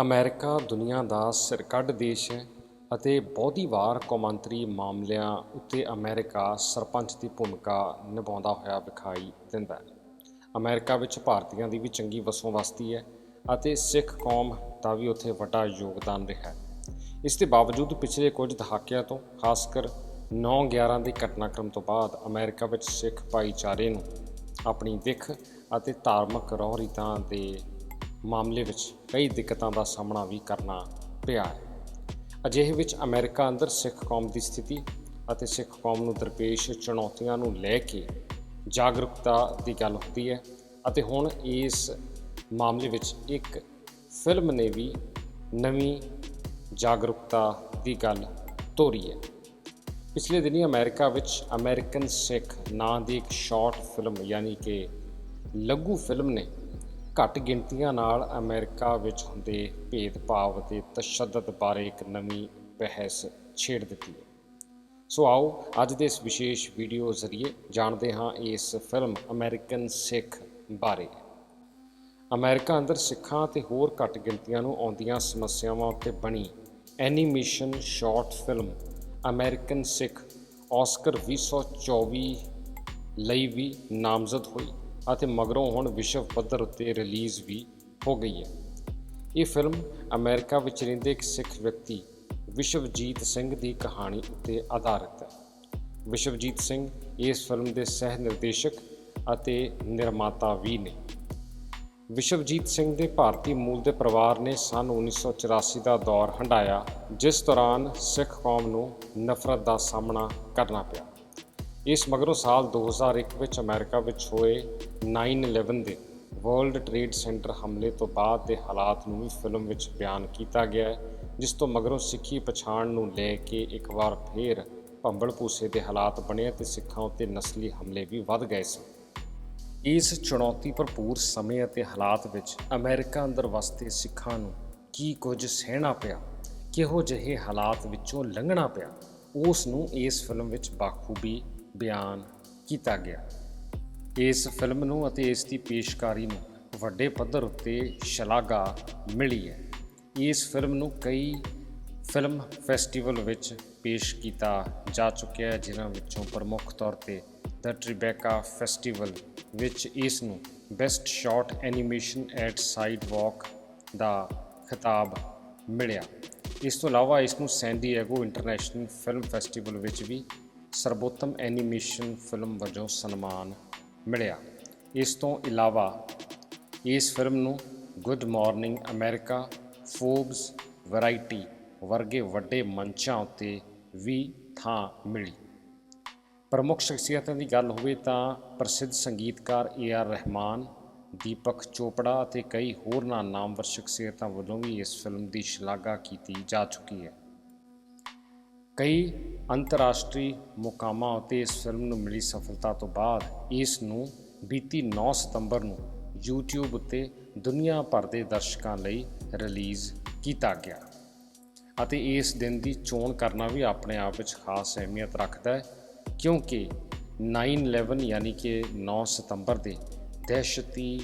America ਦੁਨੀਆ ਦਾ ਸਿਰਕੱਢ ਦੇਸ਼ ਹੈ ਅਤੇ ਬਹੁਤੀ ਵਾਰ ਕੌਮਾਂਤਰੀ ਮਾਮਲਿਆਂ ਉੱਤੇ ਅਮਰੀਕਾ ਸਰਪੰਚ ਦੀ ਭੂਮਿਕਾ ਨਿਭਾਉਂਦਾ ਹੋਇਆ ਵਿਖਾਈ ਦਿੰਦਾ ਹੈ। ਅਮਰੀਕਾ ਵਿੱਚ ਭਾਰਤੀਆਂ ਦੀ ਵੀ ਚੰਗੀ ਵਸੋਂ ਵਸਦੀ ਹੈ ਅਤੇ ਸਿੱਖ ਕੌਮ ਦਾ ਵੀ ਉੱਥੇ ਵੱਡਾ ਯੋਗਦਾਨ ਰਿਹਾ ਹੈ। ਇਸ ਦੇ ਬਾਵਜੂਦ ਪਿਛਲੇ ਕੁਝ ਦਹਾਕਿਆਂ ਤੋਂ ਖਾਸ ਕਰ 9/11 ਦੇ ਘਟਨਾਕ੍ਰਮ ਤੋਂ ਬਾਅਦ ਅਮਰੀਕਾ ਵਿੱਚ ਸਿੱਖ ਭਾਈਚਾਰੇ ਨੂੰ ਆਪਣੀ ਦਿੱਖ ਅਤੇ ਧਾਰਮਿਕ ਰਹੁ ਰੀਤਾਂ ਦੇ ਮਾਮਲੇ ਵਿੱਚ ਕਈ ਦਿੱਕਤਾਂ ਦਾ ਸਾਹਮਣਾ ਵੀ ਕਰਨਾ ਪਿਆ ਹੈ। ਅਜਿਹੇ ਵਿੱਚ ਅਮਰੀਕਾ ਅੰਦਰ ਸਿੱਖ ਕੌਮ ਦੀ ਸਥਿਤੀ ਅਤੇ ਸਿੱਖ ਕੌਮ ਨੂੰ ਦਰਪੇਸ਼ ਚੁਣੌਤੀਆਂ ਨੂੰ ਲੈ ਕੇ ਜਾਗਰੂਕਤਾ ਦੀ ਗੱਲ ਹੁੰਦੀ ਹੈ ਅਤੇ ਹੁਣ ਇਸ ਮਾਮਲੇ ਵਿੱਚ ਇੱਕ ਫਿਲਮ ਨੇ ਵੀ ਨਵੀਂ ਜਾਗਰੂਕਤਾ ਦੀ ਗੱਲ ਤੋਰੀ ਹੈ। ਪਿਛਲੇ ਦਿਨੀ ਅਮਰੀਕਾ ਵਿੱਚ ਅਮਰੀਕਨ ਸਿੱਖ ਨਾਂ ਦੀ ਇੱਕ ਸ਼ਾਰਟ ਫਿਲਮ, ਯਾਨੀ ਕਿ ਲਘੂ ਫਿਲਮ ਨੇ ਘੱਟ ਗਿਣਤੀਆਂ ਨਾਲ ਅਮਰੀਕਾ ਵਿੱਚ ਹੁੰਦੇ ਭੇਦਭਾਵ ਅਤੇ ਤਸ਼ੱਦਦ ਬਾਰੇ ਇੱਕ ਨਵੀਂ ਬਹਿਸ ਛੇੜ ਦਿੱਤੀ ਹੈ। ਸੋ ਆਓ ਅੱਜ ਦੇ ਇਸ ਵਿਸ਼ੇਸ਼ ਵੀਡੀਓ ਜ਼ਰੀਏ ਜਾਣਦੇ ਹਾਂ ਇਸ ਫਿਲਮ ਅਮਰੀਕਨ ਸਿੱਖ ਬਾਰੇ। ਅਮਰੀਕਾ ਅੰਦਰ ਸਿੱਖਾਂ ਤੇ ਹੋਰ ਘੱਟ ਗਿਣਤੀਆਂ ਨੂੰ ਆਉਂਦੀਆਂ ਸਮੱਸਿਆਵਾਂ ਉੱਤੇ ਬਣੀ animation short film American Sikh Oscar 2024 ਲਈ ਵੀ ਨਾਮਜ਼ਦ ਹੋਈ। ਅਤੇ ਮਗਰੋਂ ਹੁਣ ਵਿਸ਼ਵ ਪੱਧਰ ਉੱਤੇ ਰਿਲੀਜ਼ ਵੀ ਹੋ ਗਈ ਹੈ। ਇਹ ਫਿਲਮ ਅਮਰੀਕਾ ਵਿੱਚ ਰਹਿੰਦੇ ਇੱਕ ਸਿੱਖ ਵਿਅਕਤੀ ਵਿਸ਼ਵਜੀਤ ਸਿੰਘ ਦੀ ਕਹਾਣੀ ਉੱਤੇ ਆਧਾਰਿਤ ਹੈ। ਵਿਸ਼ਵਜੀਤ ਸਿੰਘ ਇਸ ਫਿਲਮ ਦੇ ਸਹਿ ਨਿਰਦੇਸ਼ਕ ਅਤੇ ਨਿਰਮਾਤਾ ਵੀ ਨੇ। ਵਿਸ਼ਵਜੀਤ ਸਿੰਘ ਦੇ ਭਾਰਤੀ ਮੂਲ ਦੇ ਪਰਿਵਾਰ ਨੇ ਸਨ 1984 ਦਾ ਦੌਰ ਹੰਡਾਇਆ ਜਿਸ ਦੌਰਾਨ ਸਿੱਖ ਕੌਮ ਨੂੰ ਨਫ਼ਰਤ ਦਾ ਸਾਹਮਣਾ ਕਰਨਾ ਪਿਆ। ਇਸ ਮਗਰੋਂ ਸਾਲ 2001 ਵਿੱਚ ਅਮਰੀਕਾ ਵਿੱਚ ਹੋਏ 9/11 ਦੇ ਵਰਲਡ ਟ੍ਰੇਡ ਸੈਂਟਰ ਹਮਲੇ ਤੋਂ ਬਾਅਦ ਦੇ ਹਾਲਾਤ ਨੂੰ ਵੀ ਫਿਲਮ ਵਿੱਚ ਬਿਆਨ ਕੀਤਾ ਗਿਆ ਹੈ, ਜਿਸ ਤੋਂ ਮਗਰੋਂ ਸਿੱਖੀ ਪਛਾਣ ਨੂੰ ਲੈ ਕੇ ਇੱਕ ਵਾਰ ਫੇਰ ਭੰਬਲ ਭੂਸੇ ਦੇ ਹਾਲਾਤ ਬਣੇ ਤੇ ਸਿੱਖਾਂ ਉੱਤੇ ਨਸਲੀ ਹਮਲੇ ਵੀ ਵੱਧ ਗਏ ਸਨ। ਇਸ ਚੁਣੌਤੀ ਭਰਪੂਰ ਸਮੇਂ ਅਤੇ ਹਾਲਾਤ ਵਿੱਚ ਅਮਰੀਕਾ ਅੰਦਰ ਵਸਦੇ ਸਿੱਖਾਂ ਨੂੰ ਕੀ ਕੁਝ ਸਹਿਣਾ ਪਿਆ? ਕਿਹੋ ਜਿਹੇ ਹਾਲਾਤ ਵਿੱਚੋਂ ਲੰਘਣਾ ਪਿਆ? ਉਸ ਨੂੰ ਇਸ ਫਿਲਮ ਵਿੱਚ ਬਾਖੂਬੀ ਬਿਆਨ ਕੀਤਾ ਗਿਆ। ਇਸ ਫਿਲਮ ਨੂੰ ਅਤੇ ਇਸ ਦੀ ਪੇਸ਼ਕਾਰੀ ਨੂੰ ਵੱਡੇ ਪੱਧਰ ਉੱਤੇ ਸ਼ਲਾਘਾ ਮਿਲੀ ਹੈ। ਇਸ ਫਿਲਮ ਨੂੰ ਕਈ ਫਿਲਮ ਫੈਸਟੀਵਲ ਵਿੱਚ ਪੇਸ਼ ਕੀਤਾ ਜਾ ਚੁੱਕਿਆ ਹੈ, ਜਿਨ੍ਹਾਂ ਵਿੱਚੋਂ ਪ੍ਰਮੁੱਖ ਤੌਰ ਤੇ ਦ ਟ੍ਰਿਬੈਕਾ ਫੈਸਟੀਵਲ ਵਿੱਚ ਇਸ ਨੂੰ best short animation at sidewalk ਦਾ ਖਿਤਾਬ ਮਿਲਿਆ। ਇਸ ਤੋਂ ਇਲਾਵਾ ਇਸ ਨੂੰ ਸੈਨ ਇੰਟਰਨੈਸ਼ਨਲ ਫਿਲਮ ਫੈਸਟੀਵਲ ਵਿੱਚ ਵੀ ਸਰਬੋਤਮ ਐਨੀਮੇਸ਼ਨ ਫਿਲਮ ਵਜੋਂ ਸਨਮਾਨ ਮਿਲਿਆ। ਇਸ ਤੋਂ ਇਲਾਵਾ ਇਸ ਫਿਲਮ ਨੂੰ Good Morning America Forbes Variety ਵਰਗੇ ਵੱਡੇ ਮੰਚਾਂ ਉੱਤੇ ਵੀ ਥਾਂ ਮਿਲੀ। ਪ੍ਰਮੁੱਖ ਸ਼ਖਸੀਅਤਾਂ ਦੀ ਗੱਲ ਹੋਵੇ ਤਾਂ ਪ੍ਰਸਿੱਧ ਸੰਗੀਤਕਾਰ ਏ ਆਰ ਰਹਿਮਾਨ, ਦੀਪਕ ਚੋਪੜਾ ਅਤੇ ਕਈ ਹੋਰਨਾਂ ਨਾਮਵਰ ਸ਼ਖਸੀਅਤਾਂ ਵੱਲੋਂ ਵੀ ਇਸ ਫਿਲਮ ਦੀ ਸ਼ਲਾਘਾ ਕੀਤੀ ਜਾ ਚੁੱਕੀ ਹੈ। ਕਈ ਅੰਤਰਰਾਸ਼ਟਰੀ ਮੁਕਾਮਾਂ ਉੱਤੇ ਇਸ ਫਿਲਮ ਨੂੰ ਮਿਲੀ ਸਫਲਤਾ ਤੋਂ ਬਾਅਦ ਇਸ ਨੂੰ ਬੀਤੀ 9 ਸਤੰਬਰ ਨੂੰ YouTube ਉੱਤੇ ਦੁਨੀਆ ਭਰ ਦੇ ਦਰਸ਼ਕਾਂ ਲਈ ਰਿਲੀਜ਼ ਕੀਤਾ ਗਿਆ। ਅਤੇ ਇਸ ਦਿਨ ਦੀ ਚੋਣ ਕਰਨਾ ਵੀ ਆਪਣੇ ਆਪ ਵਿੱਚ ਖਾਸ ਅਹਿਮੀਅਤ ਰੱਖਦਾ ਹੈ, ਕਿਉਂਕਿ 9/11 ਯਾਨੀ ਕਿ 9 ਸਤੰਬਰ ਦੇ ਦਹਿਸ਼ਤੀ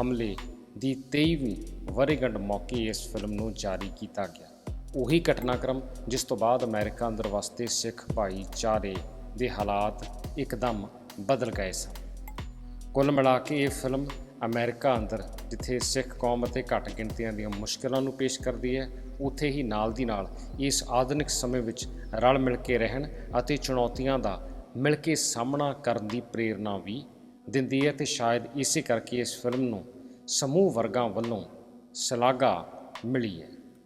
ਹਮਲੇ ਦੀ 23ਵੀਂ ਵਰ੍ਹੇਗੰਢ ਮੌਕੇ ਇਸ ਫਿਲਮ ਨੂੰ ਜਾਰੀ ਕੀਤਾ ਗਿਆ। ਉਹੀ ਘਟਨਾਕ੍ਰਮ ਜਿਸ ਤੋਂ ਬਾਅਦ ਅਮਰੀਕਾ ਅੰਦਰ ਵਸਦੇ ਸਿੱਖ ਭਾਈਚਾਰੇ ਦੇ ਹਾਲਾਤ ਇੱਕਦਮ ਬਦਲ ਗਏ ਸਨ। ਕੁੱਲ ਮਿਲਾ ਕੇ ਇਹ ਫਿਲਮ ਅਮਰੀਕਾ ਅੰਦਰ ਜਿੱਥੇ ਸਿੱਖ ਕੌਮ ਅਤੇ ਘੱਟ ਗਿਣਤੀਆਂ ਦੀਆਂ ਮੁਸ਼ਕਲਾਂ ਨੂੰ ਪੇਸ਼ ਕਰਦੀ ਹੈ, ਉੱਥੇ ਹੀ ਨਾਲ ਦੀ ਨਾਲ ਇਸ ਆਧੁਨਿਕ ਸਮੇਂ ਵਿੱਚ ਰਲ ਮਿਲ ਕੇ ਰਹਿਣ ਅਤੇ ਚੁਣੌਤੀਆਂ ਦਾ ਮਿਲ ਕੇ ਸਾਹਮਣਾ ਕਰਨ ਦੀ ਪ੍ਰੇਰਣਾ ਵੀ ਦਿੰਦੀ ਹੈ ਤੇ ਸ਼ਾਇਦ ਇਸੇ ਕਰਕੇ ਇਸ ਫਿਲਮ ਨੂੰ ਸਮੂਹ ਵਰਗਾਂ ਵੱਲੋਂ ਸ਼ਲਾਘਾ ਮਿਲੀ ਹੈ।